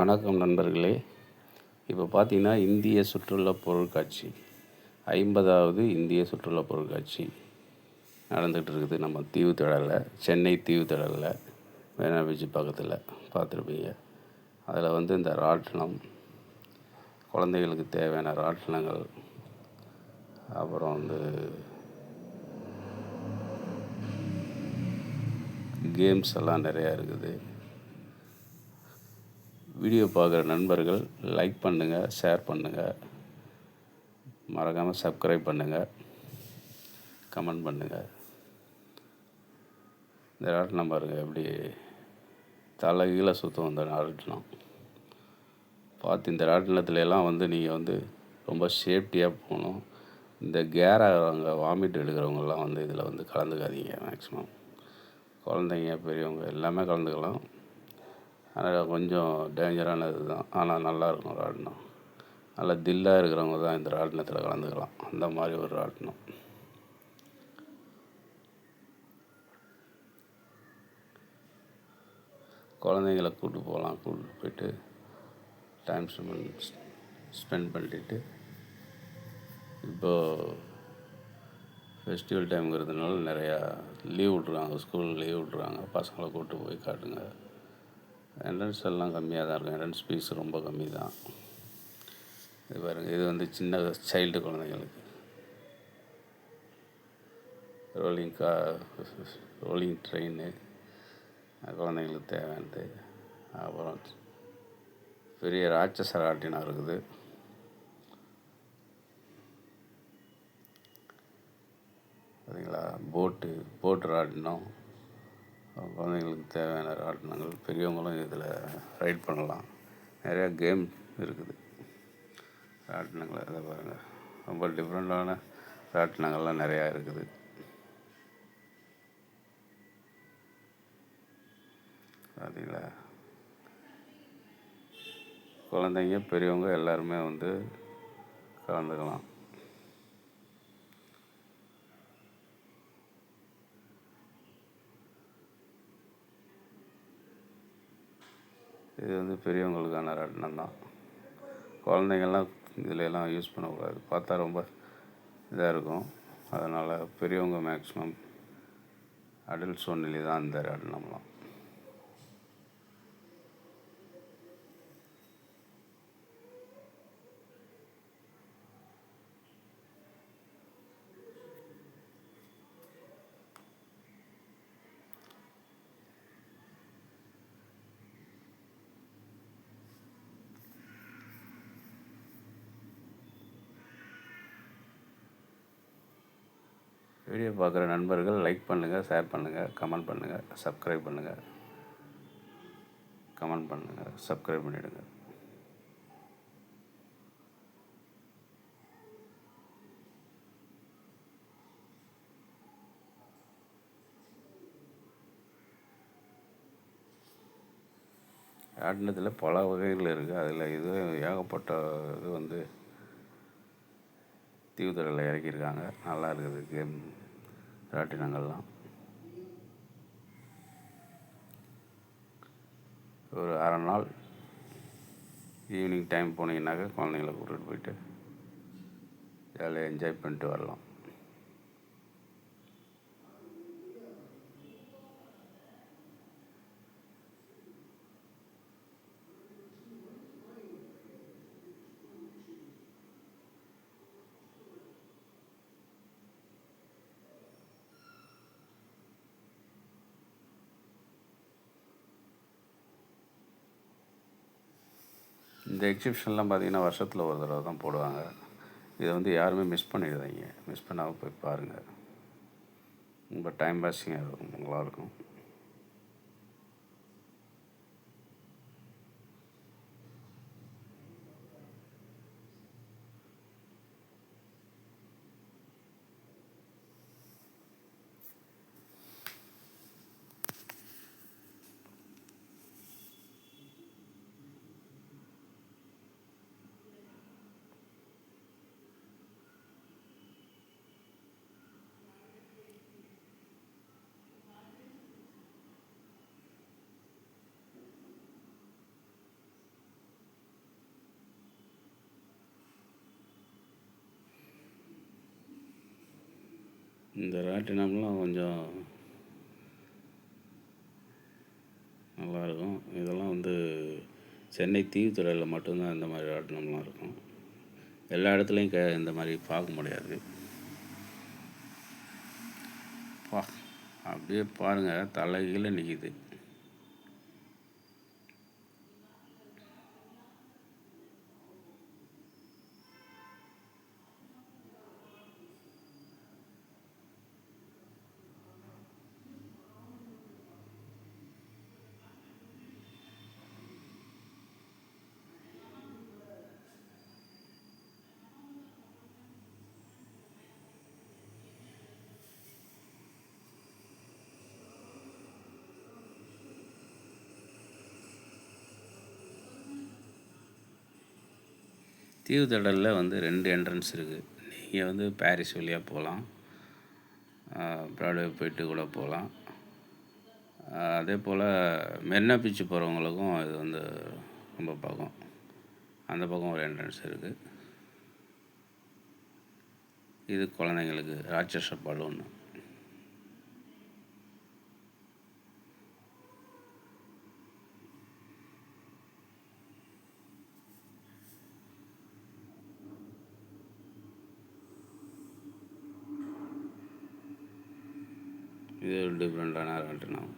வணக்கம் நண்பர்களே. இப்போ பார்த்தீங்கன்னா இந்திய சுற்றுலா பொருட்காட்சி. ஐம்பதாவது இந்திய சுற்றுலா பொருட்காட்சி நடந்துகிட்டு இருக்குது. நம்ம தீவு திடலில் சென்னை தீவு திடலில் வேணா பீச் பக்கத்தில் பார்த்துருப்பீங்க. அதில் வந்து இந்த ராட்டினம் குழந்தைகளுக்கு தேவையான ராட்டினங்கள் அப்புறம் வந்து கேம்ஸ் எல்லாம் நிறையா இருக்குது. வீடியோ பார்க்குற நண்பர்கள் லைக் பண்ணுங்கள் ஷேர் பண்ணுங்கள் மறக்காமல் சப்ஸ்கிரைப் பண்ணுங்கள் கமெண்ட் பண்ணுங்கள் இந்த ராட்டினம் பாருங்கள் எப்படி தலை கீழே சுற்றும் இந்த ராட்டினம் பார்த்து இந்த ராட்டினத்துல எல்லாம் வந்து நீங்கள் வந்து ரொம்ப சேஃப்டியாக போகணும். இந்த கேராகிறவங்க வாமிட் எடுக்கிறவங்கெல்லாம் வந்து இதில் வந்து கலந்துக்காதீங்க மேக்ஸிமம் குழந்தைங்க பெரியவங்க எல்லாமே கலந்துக்கலாம். அதனால் கொஞ்சம் டேஞ்சரானது தான். ஆனால் நல்லாயிருக்கும் ராட்டினம். நல்லா தில்லாக இருக்கிறவங்க தான் இந்த ராட்டினத்தில் கலந்துக்கலாம். அந்த மாதிரி ஒரு ராட்டினம். குழந்தைங்கள கூப்பிட்டு போகலாம். கூப்பிட்டு போயிட்டு டைம் ஸ்பெண்ட் ஸ்பெண்ட் பண்ணிட்டு இப்போது ஃபெஸ்டிவல் டைம்ங்கிறதுனால நிறையா லீவ் விட்ருக்காங்க ஸ்கூல் லீவ் விட்ருக்காங்க பசங்களை கூப்பிட்டு போய் காட்டுங்க. என்ட்ரன்ஸ் எல்லாம் கம்மியாக தான் இருக்கும். என்ட்ரன்ஸ் ஃபீஸ் ரொம்ப கம்மி தான். இது பாருங்கள் இது வந்து சின்ன சைல்டு குழந்தைங்களுக்கு ரோலிங் கா ரோலிங் ட்ரெயின் குழந்தைங்களுக்கு தேவையானது. அப்புறம் பெரிய ராட்சச ராட்டினம் இருக்குது. பார்த்தீங்களா போட்டு போட்டு ராட்டினம். குழந்தைங்களுக்கு தேவையான ராட்டினங்கள் பெரியவங்களும் இதில் ரைட் பண்ணலாம். நிறையா கேம் இருக்குது. ராட்டினங்கள் அதை பாருங்கள் ரொம்ப டிஃப்ரெண்ட்டான ராட்டினங்கள்லாம் நிறையா இருக்குது. பார்த்தீங்களா குழந்தைங்க பெரியவங்க எல்லாருமே வந்து கலந்துக்கலாம். இது வந்து பெரியவங்களுக்கான ராட்டினம் தான். குழந்தைங்கள்லாம் இதில் எல்லாம் யூஸ் பண்ணக்கூடாது. பார்த்தா ரொம்ப இதாக இருக்கும். அதனால் பெரியவங்க மேக்ஸிமம் அடல்ட்ஸ் ஒன்லி தான் இந்த ராட்டினம்லாம் வீடியோ பார்க்குற நண்பர்கள் லைக் பண்ணுங்கள் ஷேர் பண்ணுங்கள் கமெண்ட் பண்ணுங்கள் சப்ஸ்கிரைப் பண்ணுங்கள் கமெண்ட் பண்ணுங்கள் சப்ஸ்கிரைப் பண்ணிவிடுங்க ஆட்டினத்தில் பல வகைகள் இருக்குது அதில் இது ஏகப்பட்ட இது வந்து தீவுத்துறையில் இறக்கியிருக்காங்க. நல்லா இருக்குது கேம் ராட்டினங்கள்லாம் ஒரு அரை நாள் ஈவினிங் டைம் போனீங்கன்னாக்கா குழந்தைங்கள கூட்டிகிட்டு போயிட்டு ஜாலியாக என்ஜாய் பண்ணிட்டு வரலாம். இந்த எக்ஸிபிஷன்லாம் பார்த்தீங்கன்னா வருஷத்தில் ஒரு தடவை தான் போடுவாங்க. இதை வந்து யாருமே மிஸ் பண்ணிடுறீங்க மிஸ் பண்ணாமல் போய் பாருங்கள் ரொம்ப டைம் பாஸிங்காக இருக்கும். நல்லாயிருக்கும் இந்த ராட்டினம்லாம் கொஞ்சம் நல்லாயிருக்கும். இதெல்லாம் வந்து சென்னை தீவுத்துறையில் மட்டும்தான் இந்த மாதிரி ராட்டினம்லாம் இருக்கும். எல்லா இடத்துலையும் க இந்த மாதிரி பார்க்க முடியாது. பா அப்படியே பாருங்கள் தலைகீழே நிற்கிது தீவுத்திடலில் வந்து ரெண்டு என்ட்ரன்ஸ் இருக்குது நீங்கள் வந்து பாரிஸ் வழியாக போகலாம் ப்ராட்வே போயிட்டு கூட போகலாம் அதே போல் மெரினா பீச் போகிறவங்களுக்கும் இது வந்து ரொம்ப பக்கம். அந்த பக்கம் ஒரு என்ட்ரன்ஸ் இருக்குது இது குழந்தைங்களுக்கு ராட்சச பலூன்னு இது ஒரு டிஃப்ரெண்ட்டான ராட்டினம்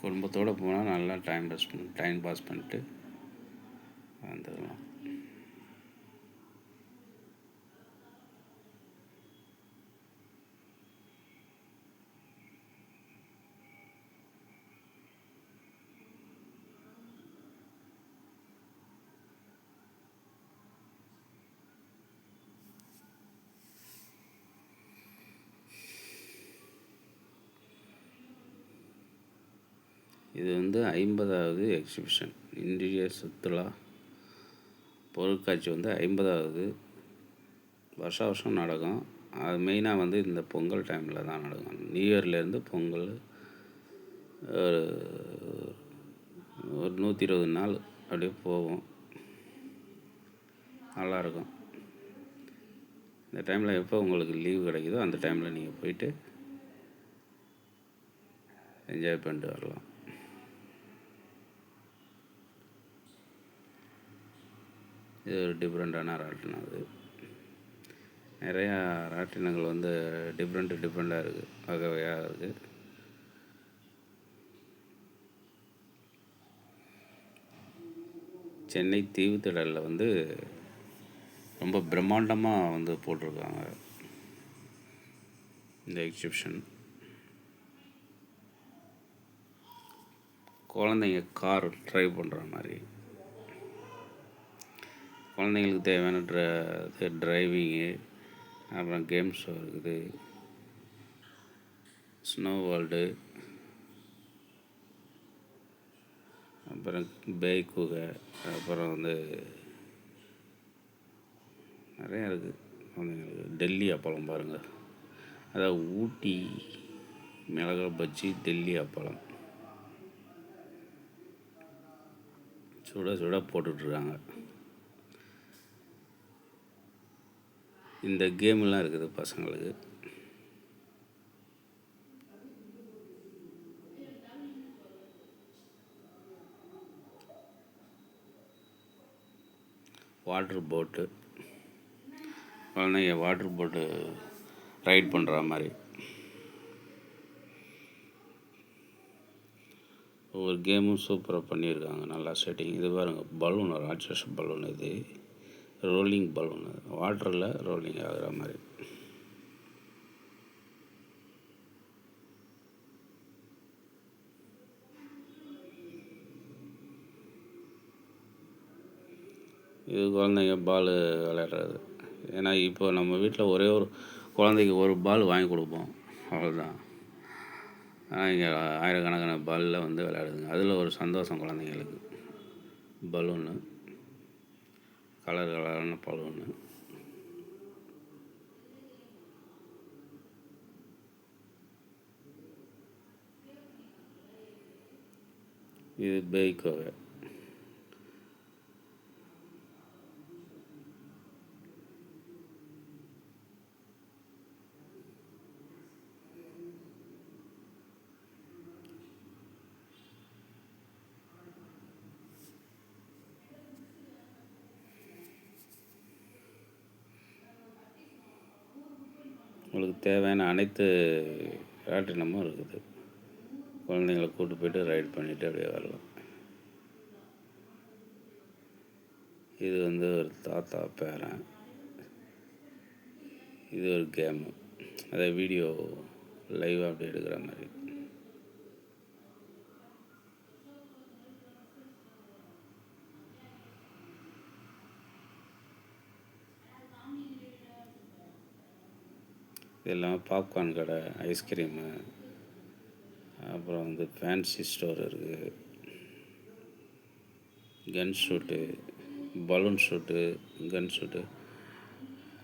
குடும்பத்தோடு போனால் நல்லா டைம் பாஸ் பண்ணி டைம் பாஸ் பண்ணிட்டு வந்துடலாம் இது வந்து ஐம்பதாவது எக்ஸிபிஷன் இந்திய சுற்றுலா பொருட்காட்சி வந்து ஐம்பதாவது வருஷ வருஷம் நடக்கும். அது மெயினாக வந்து இந்த பொங்கல் டைமில் தான் நடக்கும். நியூ இயர்லேருந்து பொங்கல் ஒரு ஒரு நூற்றி இருபது நாள் அப்படியே போகும். நல்லாயிருக்கும் இந்த டைமில் எப்போ உங்களுக்கு லீவு கிடைக்குதோ அந்த டைமில் நீங்கள் போயிட்டு என்ஜாய் பண்ணிட்டு வரலாம். இது ஒரு டிஃப்ரெண்ட்டான ராட்டினம் அது. நிறையா ராட்டினங்கள் வந்து டிஃப்ரெண்ட்டு டிஃப்ரெண்ட்டாக இருக்குது வகை வகையாக இருக்குது சென்னை தீவுத்திடலில் வந்து ரொம்ப பிரம்மாண்டமாக வந்து போட்டிருக்காங்க. இந்த எக்ஸிபிஷன் குழந்தைங்க கார் ட்ரைவ் பண்ணுற மாதிரி. குழந்தைங்களுக்கு தேவையான ட்ர இது ட்ரைவிங்கு அப்புறம் கேம் ஷோ இருக்குது. ஸ்னோ வேர்ல்டு அப்புறம் பேய் குகை அப்புறம் வந்து நிறையா இருக்குது குழந்தைங்களுக்கு. டெல்லி அப்பளம் பாருங்கள் அதாவது ஊட்டி மிளகா பஜ்ஜி டெல்லி அப்பளம் சுட சுட போட்டுட்ருக்காங்க இந்த கேம்லாம் இருக்குது பசங்களுக்கு. வாட்ரு போட்டு குழந்தைங்க வாட்ரு போட்டு ரைட் பண்ணுற மாதிரி. ஒவ்வொரு கேமும் சூப்பராக பண்ணியிருக்காங்க நல்லா செட்டிங். இது பாருங்கள் பலூன் ராட்சஸ் பலூன் இது. Rolling balloon. வாட்டரில் ரோலிங் ஆகிற மாதிரி. இது குழந்தைங்க பால் விளையாடுறது. ஏன்னா இப்போ நம்ம வீட்டில் ஒரே ஒரு குழந்தைக்கு ஒரு பால் வாங்கி கொடுப்போம். அவ்வளோதான் ஆனால் இங்கே ஆயிரக்கணக்கான பாலில் வந்து விளையாடுதுங்க. அதில் ஒரு சந்தோஷம் குழந்தைங்களுக்கு. பலூனு. கலர் கலரான பலூனு இது பேய்க்கோவை உங்களுக்கு தேவையான அனைத்து ராட்டினமும் இருக்குது. குழந்தைங்கள கூப்பிட்டு போயிட்டு ரைட் பண்ணிவிட்டு அப்படியே வரலாம். இது வந்து ஒரு தாத்தா பேரன். இது ஒரு கேமு அதை வீடியோ லைவாக அப்படி எடுக்கிற மாதிரி. இது இல்லாமல் பாப்கார்ன் கடை ஐஸ்கிரீமு அப்புறம் வந்து ஃபேன்சி ஸ்டோர் இருக்குது gun shoot balloon shoot gun shoot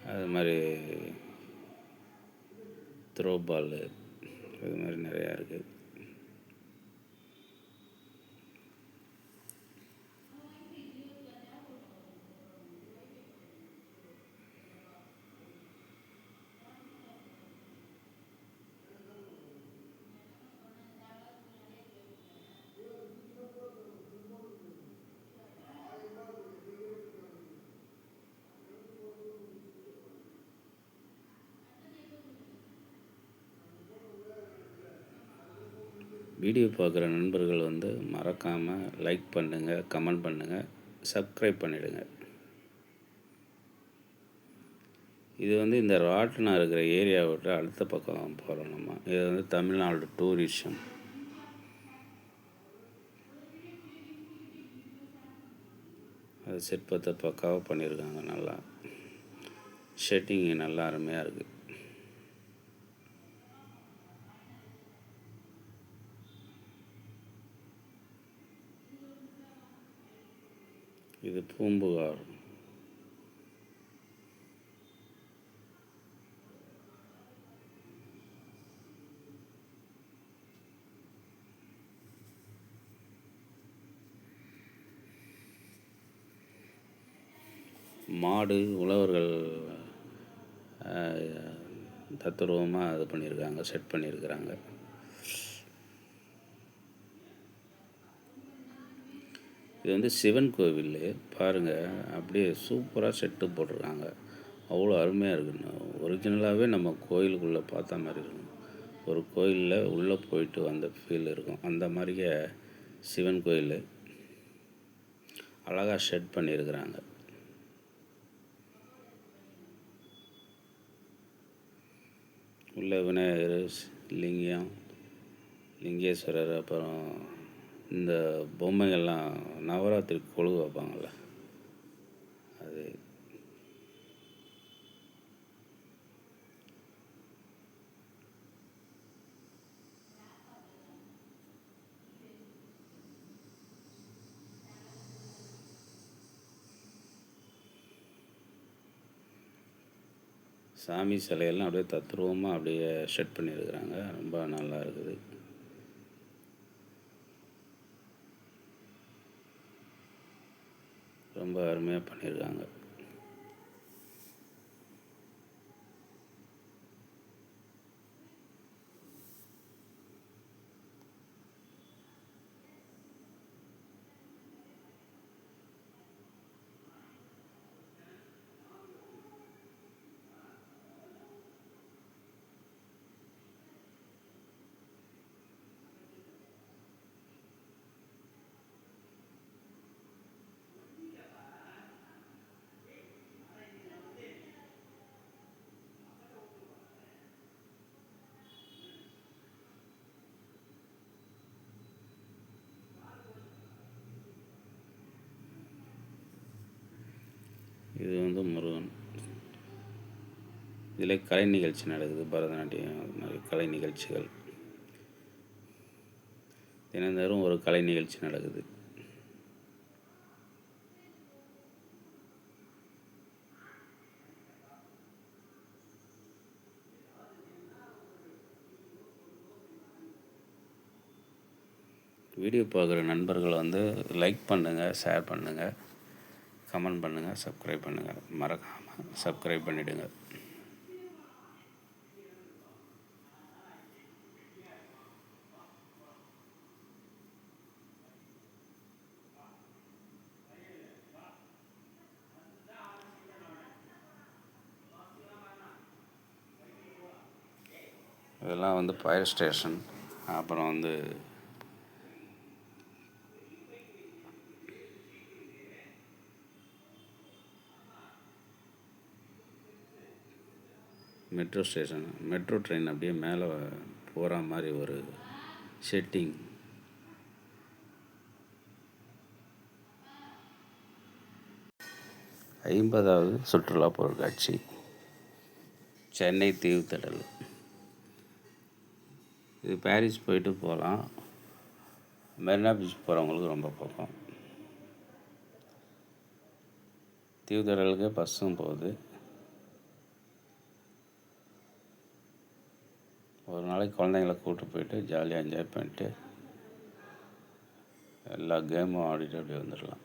அது மாதிரி த்ரோ பாலு இது மாதிரி நிறையா இருக்குது வீடியோ பார்க்குற நண்பர்கள் வந்து மறக்காமல் லைக் பண்ணுங்கள் கமெண்ட் பண்ணுங்கள் சப்ஸ்கிரைப் பண்ணிவிடுங்க இது வந்து இந்த ராட்டினம் இருக்கிற ஏரியாவை விட்டு அடுத்த பக்கம் போகிறோம் நம்ம. இது வந்து தமிழ்நாடு டூரிசம் அது சிற்பத்தை பக்காவாக பண்ணியிருக்காங்க நல்லா. ஷெட்டிங் நல்லா அருமையாக இருக்குது இது பூம்புகார் மாடு உழவர்கள் தத்துரூபமாக இது பண்ணியிருக்காங்க செட் பண்ணியிருக்கிறாங்க. இது வந்து சிவன் கோவில் பாருங்கள் அப்படியே சூப்பராக செட்டு போட்டிருக்காங்க. அவ்வளோ அருமையாக இருக்குன்னு ஒரிஜினலாகவே நம்ம கோயிலுக்குள்ளே பார்த்த மாதிரி இருக்கும். ஒரு கோயிலில் உள்ளே போயிட்டு வந்த ஃபீல் இருக்கும். அந்த மாதிரியே சிவன் கோயில் அழகாக ஷெட் பண்ணியிருக்கிறாங்க. உள்ள விநாயகர் லிங்கம் லிங்கேஸ்வரர் அப்புறம் இந்த பொம்மைகள்லாம் நவராத்திரி கொழு வைப்பாங்கள்ல அது சாமி சிலையெல்லாம் அப்படியே தத்ரூபமாக அப்படியே ஷெட் பண்ணியிருக்கிறாங்க. ரொம்ப நல்லா இருக்குது. ரொம்ப அருமையாக பண்ணியிருக்காங்க இது வந்து முருகன். இதில் கலை நிகழ்ச்சி நடக்குது பரதநாட்டியம் அது மாதிரி கலை நிகழ்ச்சிகள். தினந்தோறும் ஒரு கலை நிகழ்ச்சி நடக்குது. வீடியோ பார்க்குற நண்பர்கள் வந்து லைக் பண்ணுங்கள் ஷேர் பண்ணுங்கள் கமெண்ட் பண்ணுங்கள் சப்ஸ்கிரைப் பண்ணுங்கள் மறக்காமல் சப்ஸ்கிரைப் பண்ணிவிடுங்க இதெல்லாம் வந்து ஃபயர் ஸ்டேஷன் அப்புறம் வந்து மெட்ரோ ஸ்டேஷன் மெட்ரோ ட்ரெயின் அப்படியே மேலே போகிற மாதிரி ஒரு செட்டிங் ஐம்பதாவது சுற்றுலா பொருட்காட்சி சென்னை தீவுத்திடல். இது பாரிஸ் போயிட்டு போகலாம். மெரினா பீச் போகிறவங்களுக்கு ரொம்ப பக்கம். தீவுத்திடலுக்கு பஸ்ஸும் போகுது. ஒரு நாளைக்கு குழந்தைங்கள கூப்பிட்டு போயிட்டு ஜாலியாக என்ஜாய் பண்ணிட்டு எல்லா கேமும் ஆடிட்டு அப்படியே வந்துடலாம்.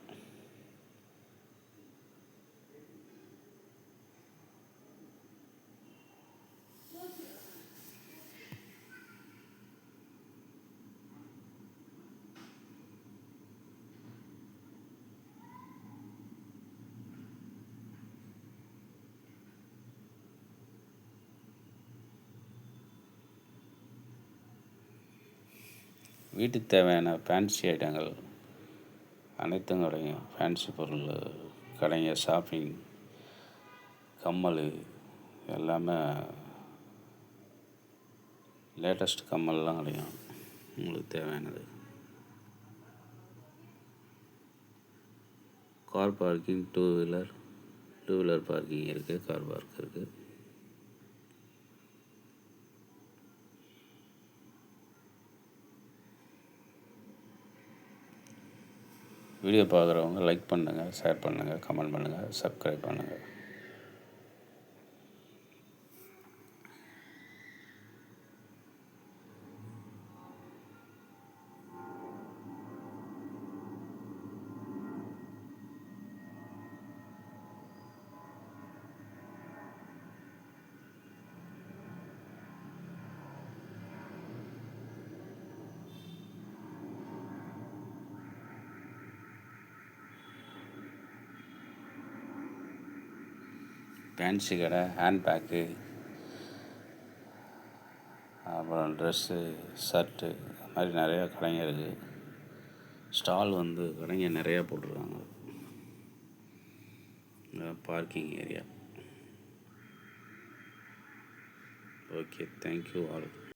வீட்டுக்கு தேவையான ஃபேன்சி ஐட்டங்கள் அனைத்தும் கிடைக்கும் ஃபேன்சி பொருள் கடைங்க ஷாப்பிங் கம்மல் எல்லாமே லேட்டஸ்ட் கம்மல்லாம் கிடைக்கும் உங்களுக்கு தேவையானது. Car parking two wheeler two wheeler parking இருக்குது கார் பார்க் இருக்குது வீடியோ பார்க்குறவங்க லைக் பண்ணுங்கள் ஷேர் பண்ணுங்கள் கமெண்ட் பண்ணுங்கள் சப்ஸ்கிரைப் பண்ணுங்கள் ஃபேன்சி கடை ஹேண்ட் பேக்கு அப்புறம் ட்ரெஸ்ஸு ஷர்ட்டு அது மாதிரி நிறையா கடைங்க இருக்குது ஸ்டால் வந்து கடைங்க நிறையா போட்டிருக்காங்க. Parking area okay thank you all